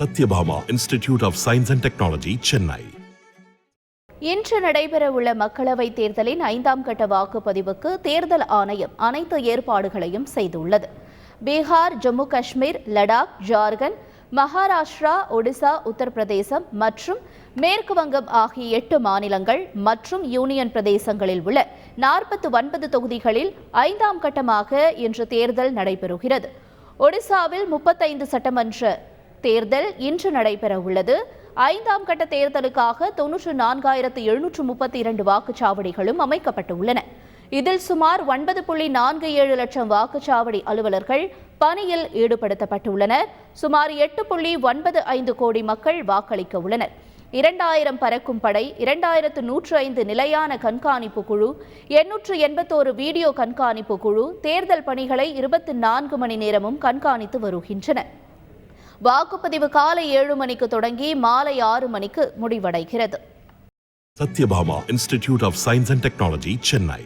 Sathyabama institute of science and technology Chennai. இன்று நடைபெறவுள்ள மக்களவைத் தேர்தலின் ஐந்தாம் கட்ட வாக்குப்பதிவுக்கு தேர்தல் ஆணையம் அனைத்து ஏற்பாடுகளையும் செய்துள்ளது. பீகார் ஜம்மு காஷ்மீர் லடாக் ஜார்க்கண்ட் மகாராஷ்டிரா ஒடிசா உத்தரப்பிரதேசம் மற்றும் மேற்கு வங்கம் ஆகிய எட்டு மாநிலங்கள் மற்றும் யூனியன் பிரதேசங்களில் உள்ள நாற்பத்தி ஒன்பது தொகுதிகளில் ஐந்தாம் கட்டமாக இன்று தேர்தல் நடைபெறுகிறது. ஒடிசாவில் முப்பத்தைந்து சட்டமன்ற தேர்தல் இன்று நடைபெற உள்ளது ஐந்தாம் கட்ட தேர்தலுக்காக தொன்னூற்று நான்காயிரத்து எழுநூற்று முப்பத்தி இரண்டு வாக்குச்சாவடிகளும் அமைக்கப்பட்டுள்ளன. இதில் சுமார் ஒன்பது புள்ளி நான்கு ஏழு லட்சம் வாக்குச்சாவடி அலுவலர்கள் பணியில் ஈடுபடுத்தப்பட்டுள்ளனர். சுமார் எட்டு புள்ளி ஒன்பது ஐந்து கோடி மக்கள் வாக்களிக்க உள்ளனர் இரண்டாயிரம் பறக்கும் படை இரண்டாயிரத்து நூற்று ஐந்து நிலையான கண்காணிப்பு குழு எண்ணூற்று எண்பத்தோரு வீடியோ கண்காணிப்பு குழு தேர்தல் பணிகளை இருபத்தி நான்கு மணி நேரமும் கண்காணித்து வருகின்றன. வாக்குப்பதிவு காலை ஏழு மணிக்கு தொடங்கி மாலை ஆறு மணிக்கு முடிவடைகிறது. Sathyabama institute of science and technology Chennai.